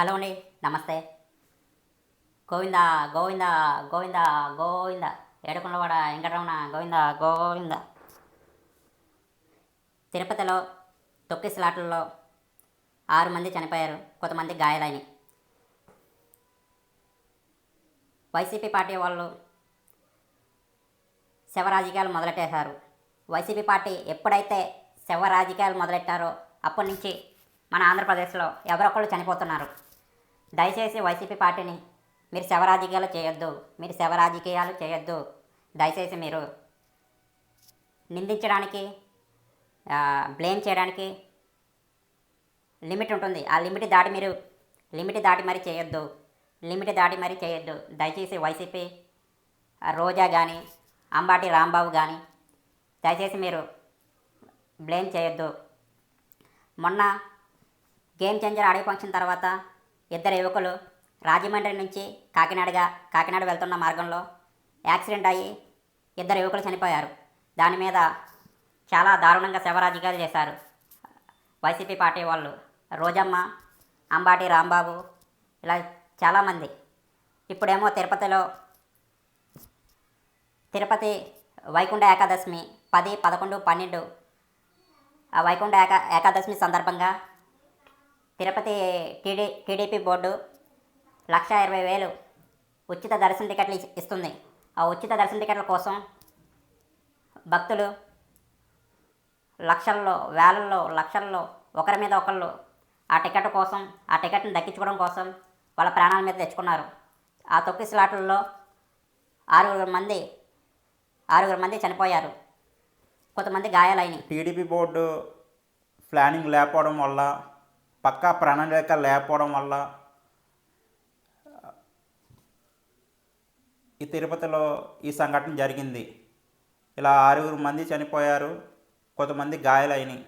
Hello అండి నమస్తే. గోవింద గోవింద గోవింద గోవింద. ఏడుకొండవాడ వెంకటరమణ గోవింద గోవింద. తిరుపతిలో తొక్కిసలాటల్లో ఆరు మంది చనిపోయారు కొంతమంది గాయాలని వైసీపీ పార్టీ వాళ్ళు శవ రాజకీయాలు మొదలెట్టేశారు. వైసీపీ పార్టీ ఎప్పుడైతే శవ రాజకీయాలు మొదలెట్టారో అప్పటి నుంచి మన ఆంధ్రప్రదేశ్లో ఎవరొకళ్ళు చనిపోతున్నారు. దయచేసి వైసీపీ పార్టీని మీరు శవ రాజకీయాలు చేయొద్దు. మీరు శవ రాజకీయాలు చేయొద్దు. దయచేసి మీరు నిందించడానికి బ్లేమ్ చేయడానికి లిమిట్ ఉంటుంది. ఆ లిమిట్ దాటి మీరు లిమిట్ దాటి మరి చేయొద్దు. లిమిట్ దాటి మరి చేయొద్దు. దయచేసి వైసీపీ రోజా కానీ అంబాటి రాంబాబు కానీ దయచేసి మీరు బ్లేమ్ చేయొద్దు. మొన్న గేమ్ చేంజర్ ఆడియో ఫంక్షన్ తర్వాత ఇద్దరు యువకులు రాజమండ్రి నుంచి కాకినాడగా కాకినాడ వెళ్తున్న మార్గంలో యాక్సిడెంట్ అయ్యి ఇద్దరు యువకులు చనిపోయారు. దాని మీద చాలా దారుణంగా శవరాజకీయాలు చేశారు. వైసీపీ పార్టీ వాళ్ళు రోజమ్మ అంబాటి రాంబాబు ఇలా చాలామంది. ఇప్పుడేమో తిరుపతిలో తిరుపతి వైకుంఠ ఏకాదశమి పది పదకొండు పన్నెండు ఆ వైకుంఠ ఏకా ఏకాదశమి సందర్భంగా తిరుపతి టీడీ టీడీపీ బోర్డు లక్ష ఇరవై వేలు ఉచిత దర్శన టికెట్లు ఇస్తుంది. ఆ ఉచిత దర్శన టికెట్ల కోసం భక్తులు లక్షల్లో వేలల్లో లక్షల్లో ఒకరి మీద ఒకళ్ళు ఆ టికెట్ కోసం ఆ టికెట్ని దక్కించుకోవడం కోసం వాళ్ళ ప్రాణాల మీద తెచ్చుకున్నారు. ఆ తొక్కిసలాటల్లో ఆరుగురు మంది ఆరుగురు మంది చనిపోయారు. కొంతమంది గాయాలైనవి టీడీపీ బోర్డు ప్లానింగ్ లేకపోవడం వల్ల పక్కా ప్రణాళిక లేకపోవడం వల్ల ఈ తిరుపతిలో ఈ సంఘటన జరిగింది. ఇలా ఆరుగురు మంది చనిపోయారు కొంతమంది గాయాలైనవి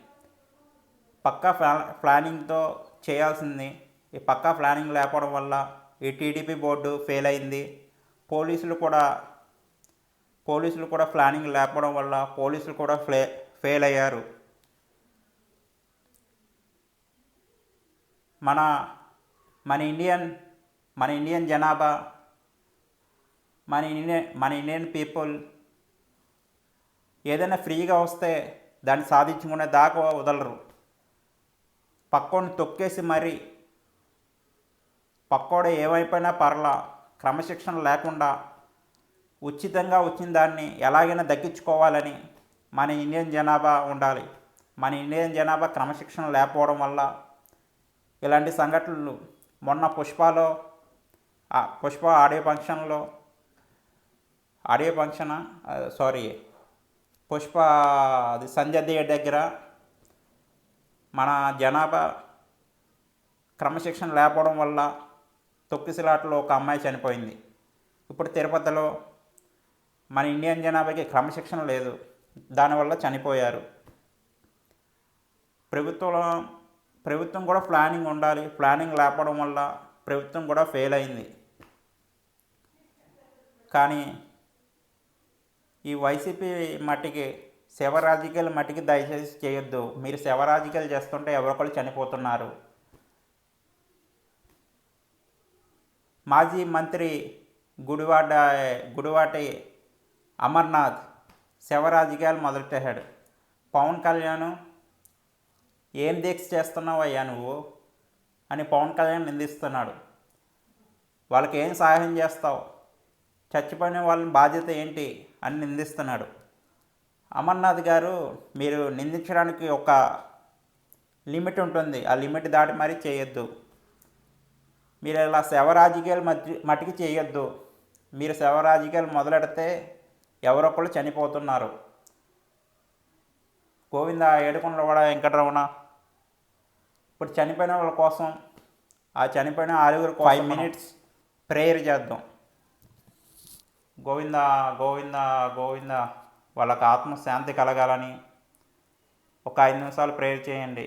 పక్కా ప్లా ప్లానింగ్తో చేయాల్సింది ఈ పక్కా ప్లానింగ్ లేకపోవడం వల్ల ఈ టీడీపీ బోర్డు ఫెయిల్ అయింది పోలీసులు కూడా పోలీసులు కూడా ప్లానింగ్ లేకపోవడం వల్ల పోలీసులు కూడా ఫ్లే ఫెయిల్ అయ్యారు మన మన ఇండియన్ మన ఇండియన్ జనాభా మన ఇండియన్ మన ఇండియన్ పీపుల్ ఏదైనా ఫ్రీగా వస్తే దాన్ని సాధించుకునే దాకా వదలరు. పక్కోని తొక్కేసి మరి పక్కోడ ఏమైపోయినా పర్లా క్రమశిక్షణ లేకుండా ఉచితంగా వచ్చిన దాన్ని ఎలాగైనా దక్కించుకోవాలని మన ఇండియన్ జనాభా ఉండాలి. మన ఇండియన్ జనాభా క్రమశిక్షణ లేకపోవడం వల్ల ఇలాంటి సంఘటనలు మొన్న పుష్పలో పుష్ప ఆడియో ఫంక్షన్లో ఆడియో ఫంక్షన్ సారీ పుష్ప అది సంజయ్ థియేటర్ దగ్గర మన జనాభా క్రమశిక్షణ లేకపోవడం వల్ల తొక్కిసలాటలో ఒక అమ్మాయి చనిపోయింది. ఇప్పుడు తిరుపతిలో మన ఇండియన్ జనాభాకి క్రమశిక్షణ లేదు. దానివల్ల చనిపోయారు. ప్రభుత్వం ప్రభుత్వం కూడా ప్లానింగ్ ఉండాలి. ప్లానింగ్ లేకపోవడం వల్ల ప్రభుత్వం కూడా ఫెయిల్ అయింది. కానీ ఈ వైసీపీ మట్టికి శవ రాజకీయాల మట్టికి దయచేసి చేయొద్దు. మీరు శవ రాజకీయాలు చేస్తుంటే ఎవరొకళ్ళు చనిపోతున్నారు. మాజీ మంత్రి గుడివాడ గుడివాటి అమర్నాథ్ శవ రాజకీయాలు మొదలుపెట్టాడు పవన్ కళ్యాణ్ ఏం దీక్ష చేస్తున్నావు అయ్యా నువ్వు? అని పవన్ కళ్యాణ్ నిందిస్తున్నాడు. వాళ్ళకి ఏం సహాయం చేస్తావు? చచ్చిపోయిన వాళ్ళ బాధ్యత ఏంటి? అని నిందిస్తున్నాడు. అమర్నాథ్ గారు మీరు నిందించడానికి ఒక లిమిట్ ఉంటుంది. ఆ లిమిట్ దాటి మరీ చేయొద్దు. మీరు ఇలా శవ రాజకీయాలు మట్టి మట్టికి చేయొద్దు. మీరు శవ రాజకీయాలు మొదలెడితే ఎవరొకళ్ళు చనిపోతున్నారు. గోవింద ఏడుకొండలవాడ వెంకటరమణ ఇప్పుడు చనిపోయిన వాళ్ళ కోసం ఆ చనిపోయిన ఆరుగురు ఫైవ్ మినిట్స్ ప్రేయర్ చేద్దాం. గోవింద గోవింద గోవింద వాళ్ళకి ఆత్మశాంతి కలగాలని ఒక ఐదు నిమిషాలు ప్రేయర్ చేయండి.